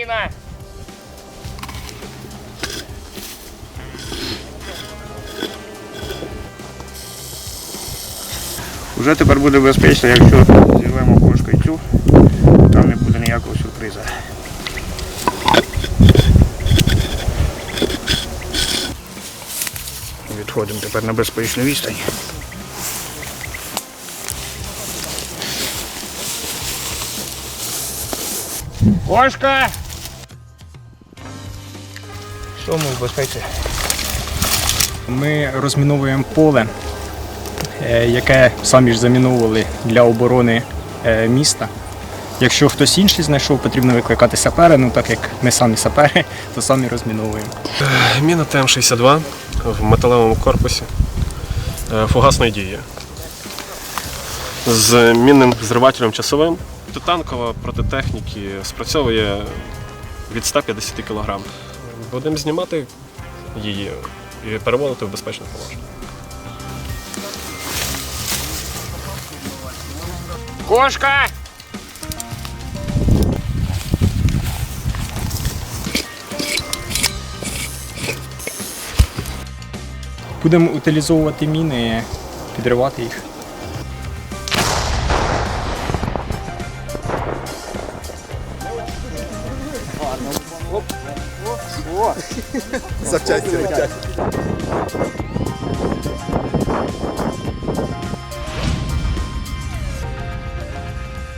міна. Вже тепер буде безпечно, якщо зірвемо кошкою цю, там не буде ніякого сюрпризу. Відходимо тепер на безпечну відстань. Кошка! Що ми в безпеці? Ми розміновуємо поле, е, яке самі ж заміновували для оборони е, міста. Якщо хтось інший знайшов, потрібно викликати сапера. Ну так як ми самі сапери, то самі розміновуємо. Міна ТМ-62 в металевому корпусі е, фугасної дії. З мінним зривателем часовим. Танкова протитехніки спрацьовує від 150 кг. Будемо знімати її і переводити в безпечне положення. Кошка! Будемо утилізовувати міни, підривати їх. Запчасті летять.